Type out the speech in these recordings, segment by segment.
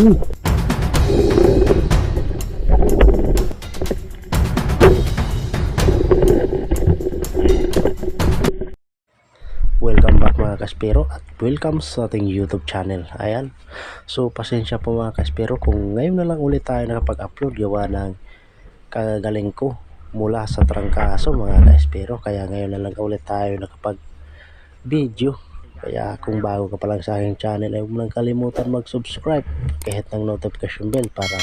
Welcome kaspero at welcome sa ating YouTube channel. Ayan. So pasensya po mga kaspero kung ngayon na lang ulit tayo nakapag-upload gawa ng kagagaling ko mula sa trangkaso mga kaspero. Kaya ngayon na lang ulit tayo nakapag-video. Kaya kung bago ka pa lang sa aking channel ay huwag kalimutan mag-subscribe kahit ng notification bell para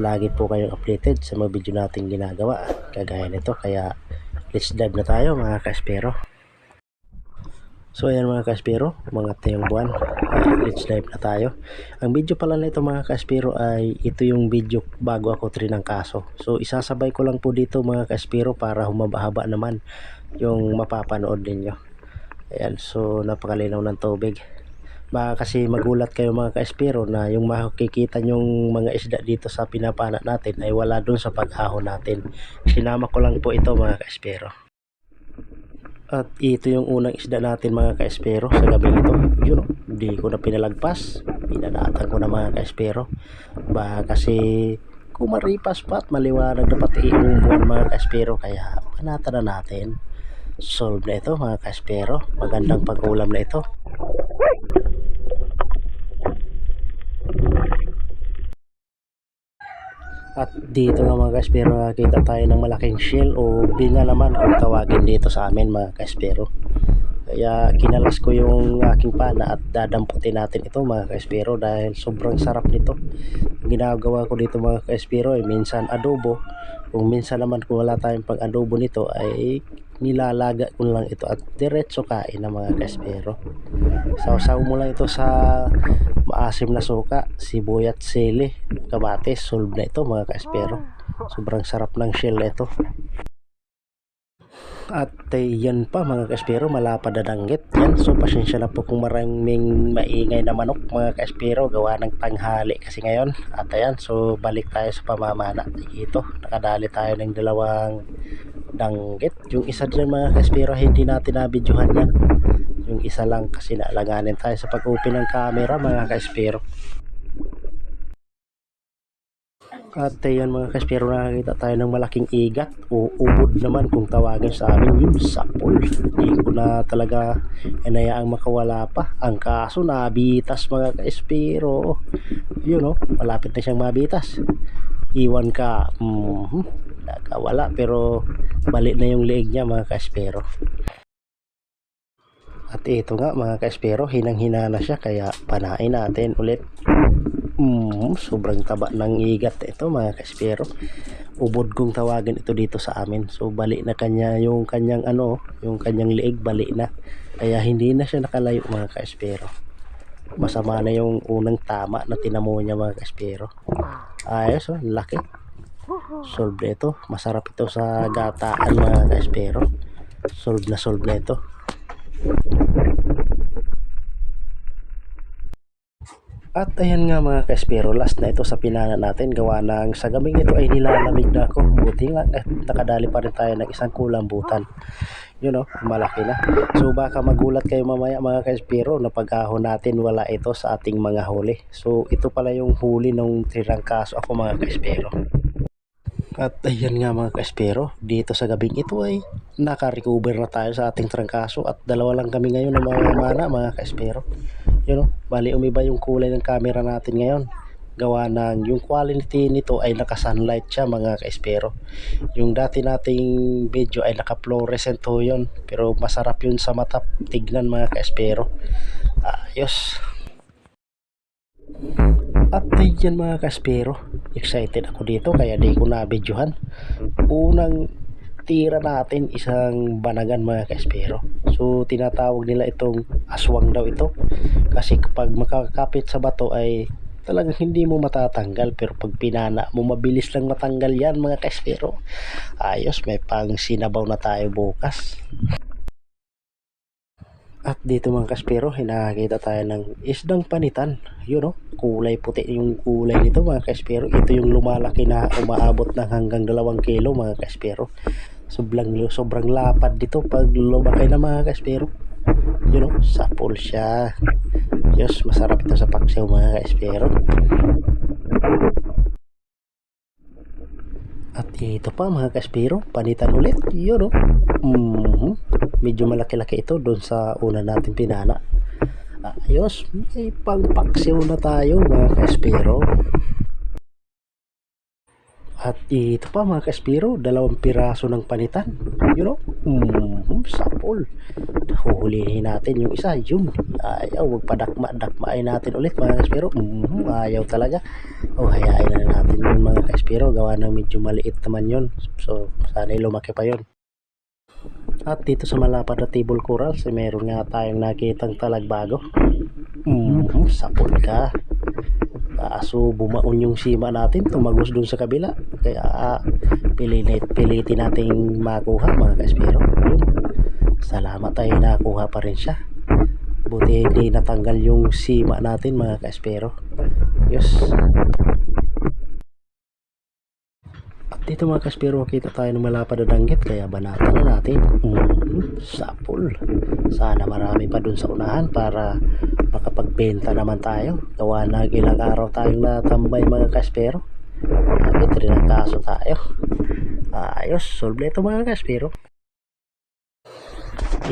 lagi po kayong updated sa mga video nating ginagawa. Kagaya nito kaya let's dive na tayo mga kaspero. So ayan mga kaspero, mga tayong buwan, uh, let's dive na tayo. Ang video pala nito mga kaspero ay ito yung video bago ako trinang kaso. So isasabay ko lang po dito mga kaspero para humaba-haba naman yung mapapanood ninyo. Ayan, so napakalinaw ng tubig. Baka kasi magulat kayo mga kaespero na yung makikita nyong mga isda dito sa pinapana natin ay wala dun sa pag-ahon natin. Sinama ko lang po ito mga kaespero. At ito yung unang isda natin mga kaespero sa gabi ito. Yun, oh, hindi ko na pinalagpas. Pinadatan ko na mga kaespero. Ba kasi kumaripas pa at maliwanag na pati mga kaespero. Kaya panata na natin. Solve na ito mga kaespero. Magandang pag-ulam na ito. At dito nga mga kaspero nakita tayo ng malaking shell o binga naman kung tawagin dito sa amin mga kaspero. Kaya kinalas ko yung aking pana at dadamputin natin ito mga kaspero dahil sobrang sarap nito. Ang ginagawa ko dito mga kaspero ay minsan adobo. Kung minsan naman kung wala tayong pang adobo nito ay nilalaga ko lang ito at diretso kain ng mga kaspero. Sausaw mo lang ito sa maasim na suka, sibuyat sili, kamatis, solve na ito mga kaespero. Sobrang sarap ng shell na ito. At eh, yan pa mga kaespero, malapad na danggit. Yan, so pasensya na po kung maraming maingay na manok mga kaespero, gawa ng tanghali kasi ngayon. At ayan, so balik tayo sa pamamana. Ito, nakadali tayo ng dalawang danggit. Yung isa dyan mga kaespero, hindi natin nabidyohan yan yung isa lang kasi naalanganin tayo sa pag-open ng camera mga kaespero. At ayan mga kaespero nakakita tayo ng malaking igat. O ubod naman kung tawagin sa amin yun sapol. Hindi ko na talaga inayaang makawala pa. Ang kaso nabitas mga kaespero. Yun o malapit na siyang mabitas. Iwan ka mm -hmm, nakawala pero balik na yung leeg niya mga kaespero at ito nga mga kaespero, hinang-hina na siya kaya panain natin ulit. Mm, sobrang taba ng igat ito mga kaespero. Ubod kong tawagin ito dito sa amin. So balik na kanya yung kanyang ano, yung kanyang liig balik na. Kaya hindi na siya nakalayo mga kaespero. Masama na yung unang tama na tinamo niya mga kaespero. Ayos oh, laki. Solve ito. Masarap ito sa gataan mga kaespero. Solve na solve na ito. At ayan nga mga kaespero, last na ito sa pinana natin. Gawa ng sa gabing ito ay nilalamig na ako. Buti nga, eh, nakadali pa rin tayo ng isang kulambutan. Yun o, malaki na. So baka magulat kayo mamaya mga kaespero na pag-ahon natin wala ito sa ating mga huli. So ito pala yung huli nung tirangkaso ako mga kaespero. At ayan nga mga kaespero, dito sa gabing ito ay naka-recover na tayo sa ating trangkaso at dalawa lang kami ngayon ng mga mana mga kaespero. Yun o, bali umiba yung kulay ng camera natin ngayon. Gawa ng yung quality nito ay naka-sunlight siya mga kaespero. Yung dati nating video ay naka-fluorescent ho yun. Pero masarap yun sa mata tignan mga kaespero. Ayos. At yan mga kaspero, excited ako dito kaya di ko na-videohan. Unang tira natin isang banagan mga kaspero. So tinatawag nila itong aswang daw ito. Kasi kapag makakapit sa bato ay talagang hindi mo matatanggal pero pag pinana mo mabilis lang matanggal yan mga kaespero ayos may pang sinabaw na tayo bukas at dito mga kaspero, hinakita tayo ng isdang panitan. Yun o, kulay puti yung kulay nito mga kaspero. Ito yung lumalaki na umaabot ng hanggang dalawang kilo mga kaspero. Sobrang, sobrang lapad dito pag lumaki na mga kaspero. Yun o, sapol siya. Diyos, masarap ito sa paksiw mga kaspero. At ito pa mga kaspero, panitan ulit. Yun o. Mhm. Medyo malaki-laki ito doon sa una natin pinana. Ayos, may pangpaksiw na tayo mga kaspero. At ito pa mga kaspero, dalawang piraso ng panitan. Yun o. Mhm. Sapol. Huhulihin natin yung isa. Yun. Ayaw, wag padakma-dakmain natin ulit mga kaspero. Mhm. Ayaw talaga. O, hayain na natin yun mga kaspero. Gawa ng medyo maliit naman yun. So, sana lumaki pa yun. At dito sa malapad na table corals, eh, meron nga tayong nakitang talagbago. Mm, sapol ka. Kaso bumaon yung sima natin, tumagos dun sa kabila. Kaya ah, pilit, pilitin nating makuha mga kaspero. Salamat ay nakuha pa rin siya. Buti hindi natanggal yung sima natin mga kaspero. Yes. At dito mga kaspero, kita tayo ng malapad na danggit kaya banatan na natin. Mm, sapol. Sana marami pa dun sa unahan para makapagbenta naman tayo. Gawa na ilang araw tayong natambay mga kaspero. Abit rin ang kaso tayo. Ayos, solve ito mga kaspero.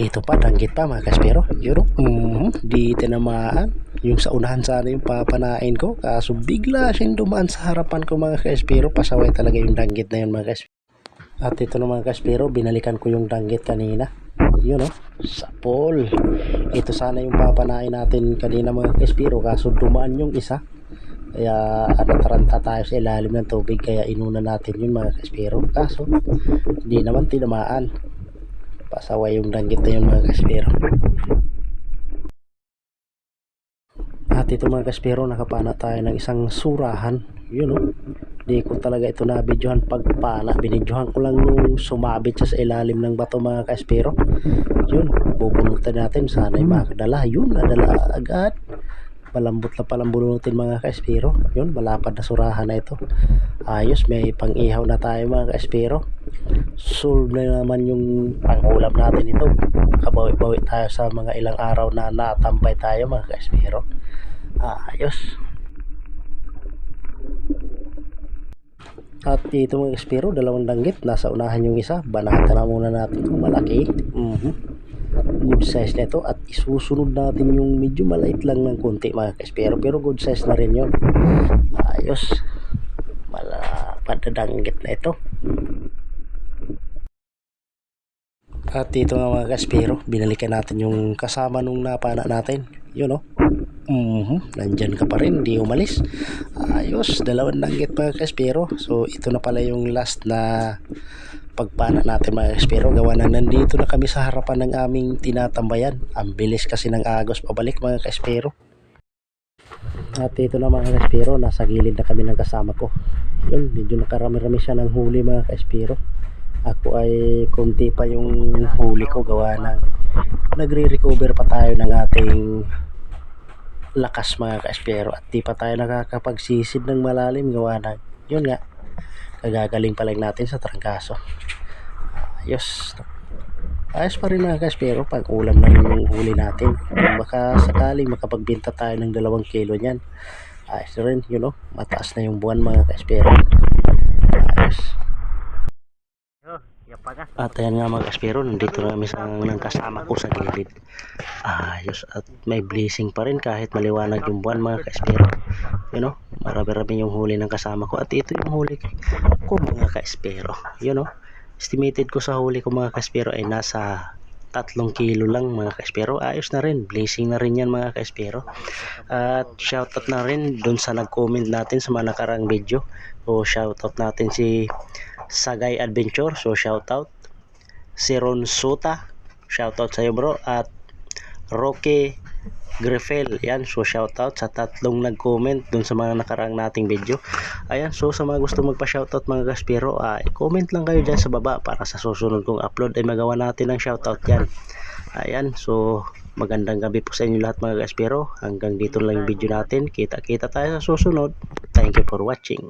Ito pa, danggit pa mga kaspero. Yun mm, di tinamaan. Yung sa unahan sana yung papanain ko. Kaso bigla siyang dumaan sa harapan ko mga kaspero. Pasaway talaga yung danggit na yun mga kaspero. At ito na mga kaspero, binalikan ko yung danggit kanina. Yun o, sapol. Ito sana yung papanain natin kanina mga kaspero. Kaso dumaan yung isa. Kaya nataranta tayo sa ilalim ng tubig. Kaya inuna natin yun mga kaspero. Kaso, hindi naman tinamaan pasaway yung danggit na yun mga kaspero at ito mga kaspero nakapana tayo ng isang surahan. Yun o di ko talaga ito na videohan pagpana binidyohan ko lang nung sumabit sa ilalim ng bato mga kaspero yun bubunutan natin. Sana'y makadala. Yun nadala agad. Palambot na palambunutin mga kaespero yun malapad na surahan na ito. Ayos may pang-ihaw na tayo mga kaespero solve na naman yung pangulam natin ito. Kabawi-bawi tayo sa mga ilang araw na natambay tayo mga kaespero ayos. At dito mga kaespero dalawang danggit. Nasa unahan yung isa. Banata na muna natin kung malaki. Mhm. Good size na ito. At isusunod natin yung medyo maliit lang ng konti mga kaespero pero good size na rin yun. Ayos. Malapad na ito. At dito nga mga kaspero binalikan natin yung kasama nung napana natin. Yun o mm nandyan ka pa rin di umalis. Ayos dalawang danggit mga kaspero so ito na pala yung last na pagpana natin mga kaspero gawa na nandito na kami sa harapan ng aming tinatambayan. Ang bilis kasi ng agos pabalik mga kaspero at ito na mga kaspero nasa gilid na kami ng kasama ko. Yun medyo nakarami-rami siya ng huli mga kaspero ako ay konti pa yung huli ko. Gawa ng nagre-recover pa tayo ng ating lakas mga kaespero at di pa tayo nakakapagsisid ng malalim gawa ng yun nga kagagaling pa lang natin sa trangkaso. Ayos. Ayos pa rin mga kaespero pag ulam na yung huli natin. Baka sakaling makapagbenta tayo ng dalawang kilo nyan ayos rin you know mataas na yung buwan mga kaespero ayos at ayan nga mga kaspero, nandito na kami sa ng kasama ko sa gilid. Ayos at may blessing pa rin kahit maliwanag yung buwan mga kaspero. You know, marami-rami yung huli ng kasama ko at ito yung huli ko mga kaspero. You know, estimated ko sa huli ko mga kaspero ay nasa tatlong kilo lang mga kaespero ayos na rin blessing na rin yan mga kaespero at shoutout na rin dun sa nag-comment natin sa mga nakarang video so shoutout natin si Sagay Adventure so shoutout si Ron Suta shoutout sa iyo bro at Roque Grefel. Yan, so shoutout sa tatlong nag-comment dun sa mga nakaraang nating video. Ayan, so sa mga gusto magpa-shoutout mga kaspero, ah, comment lang kayo dyan sa baba para sa susunod kong upload ay magawa natin ng shoutout yan. Ayan, so magandang gabi po sa inyo lahat mga kaspero. Hanggang dito lang yung video natin. Kita-kita tayo sa susunod. Thank you for watching.